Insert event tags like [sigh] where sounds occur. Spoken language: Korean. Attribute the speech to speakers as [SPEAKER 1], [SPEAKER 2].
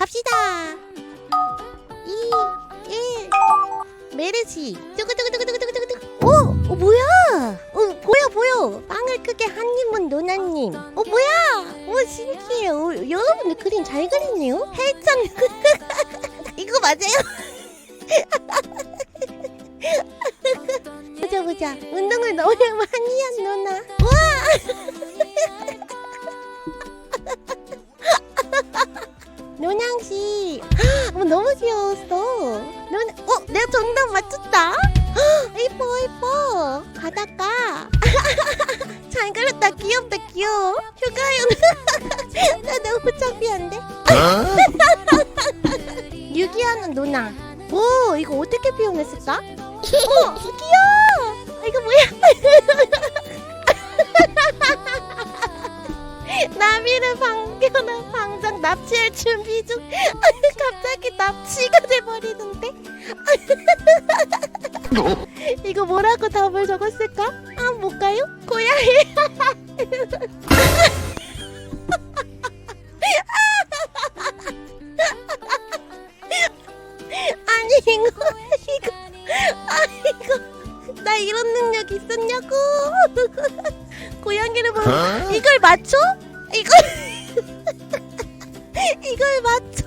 [SPEAKER 1] 갑시다. 2, 1. 메르시. 두구두구두구두구두구두구. 오, 어, 뭐야? 어, 보여, 보여. 빵을 크게 한 입은 노나님. 어, 뭐야? 오, 신기해. 어, 여러분들 그림 잘 그리네요. 헬창. [laughs] 이거 맞아요? [laughs] 보자, 보자. 운동을 너무 많이 노냥씨. 어, 너무 귀여웠어. 노나, 어, 내가 정답 맞췄다? 헉, 이뻐, 이뻐. 바닷가. [laughs] 잘 그렸다. 귀엽다, 귀여워. 휴가요. [laughs] 나 너무 창피한데? [laughs] 유기하는 누나. 오, 이거 어떻게 표현했을까? 어, 귀여워. 이거 뭐야? 나비를 방겨라 납치할 준비 중. [laughs] 갑자기 납치가 돼버리는데? [laughs] 이거 뭐라고 답을 적었을까? 아, 뭘까요? 고양이. [laughs] 아니 이거 이거 아 이거 나 이런 능력 있었냐고 고양이를 보면 이걸 맞춰? 이걸 이걸 맞춰